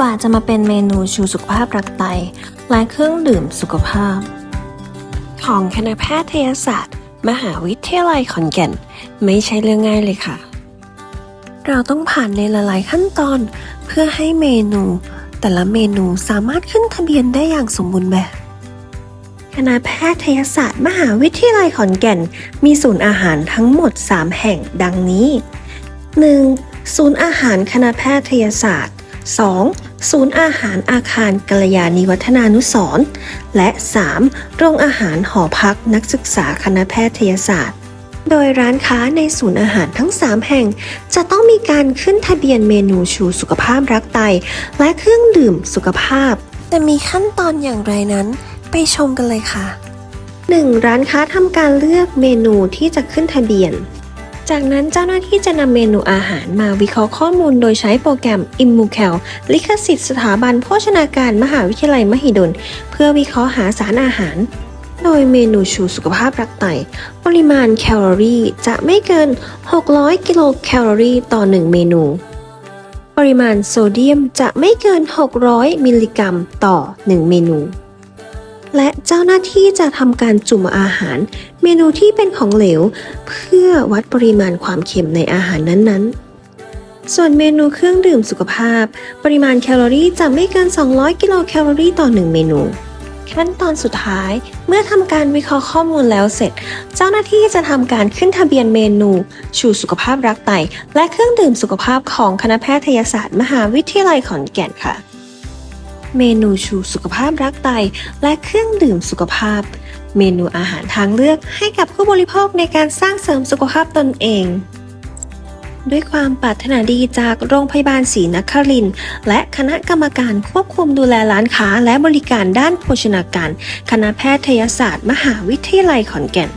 ว่าจะมาเป็นเมนูชูสุขภาพรักไต และเครื่องดื่มสุขภาพ ของคณะแพทยศาสตร์ มหาวิทยาลัยขอนแก่น ไม่ใช่เรื่องง่ายเลยค่ะ เราต้องผ่านในหลายๆขั้นตอนเพื่อให้เมนู แต่ละเมนูสามารถขึ้นทะเบียนได้อย่างสมบูรณ์แบบคณะแพทยศาสตร์มหาวิทยาลัยขอนแก่น มีศูนย์อาหารทั้งหมด 3 แห่งดังนี้ 1. ศูนย์อาหารคณะแพทยศาสตร์ 2. ศูนย์อาหารอาคารกัลยาณิวัฒนานุสรณ์และ 3. โรงอาหารหอพักนักศึกษาคณะแพทยศาสตร์ โดยร้านค้าในศูนย์อาหารทั้ง 3 แห่ง จะต้องมีการขึ้นทะเบียนเมนูชูสุขภาพรักไต และเครื่องดื่มสุขภาพแต่มีขั้นตอนอย่างไรนั้น ไปชมกันเลยค่ะ 1. ร้านค้าทำการเลือกเมนูที่จะขึ้นทะเบียน จากนั้นเจ้าหน้าที่จะนำเมนูอาหารมาวิเคราะห์ข้อมูลโดยใช้โปรแกรม i m m u c a l ลิขสิทธิ์สถาบันโภชนาการมหาวิทยาลัยมหิดล เพื่อวิเคราะห์หาสารอาหาร โดยเมนูชูสุขภาพรักไต ปริมาณแคลอรี่จะไม่เกิน 600 กิโลแคลอรี่ต่อ 1 เมนู ปริมาณโซเดียมจะไม่เกิน 600 มิลลิกรัมต่อ 1 เมนู และเจ้าหน้าที่จะทำการจุ่มอาหาร เมนูที่เป็นของเหลว เพื่อวัดปริมาณความเค็มในอาหารนั้นๆ ส่วนเมนูเครื่องดื่มสุขภาพ ปริมาณแคลอรี่จะไม่เกิน 200 กิโลแคลอรี่ต่อ 1 เมนู ขั้นตอนสุดท้ายเมื่อทำการวิเคราะห์ข้อมูลแล้วเสร็จ เจ้าหน้าที่จะทำการขึ้นทะเบียนเมนู ชูสุขภาพรักไต และเครื่องดื่มสุขภาพของคณะแพทยศาสตร์ มหาวิทยาลัยขอนแก่นค่ะ เมนูชูสุขภาพรักไต และเครื่องดื่มสุขภาพ เมนูอาหารทางเลือกให้กับผู้บริโภคในการสร้างเสริมสุขภาพตนเอง ด้วยความปรารถนาดีจากโรงพยาบาลศรีนครินทร์และคณะกรรมการควบคุมดูแลร้านค้าและบริการด้านโภชนาการ คณะแพทยศาสตร์ มหาวิทยาลัยขอนแก่น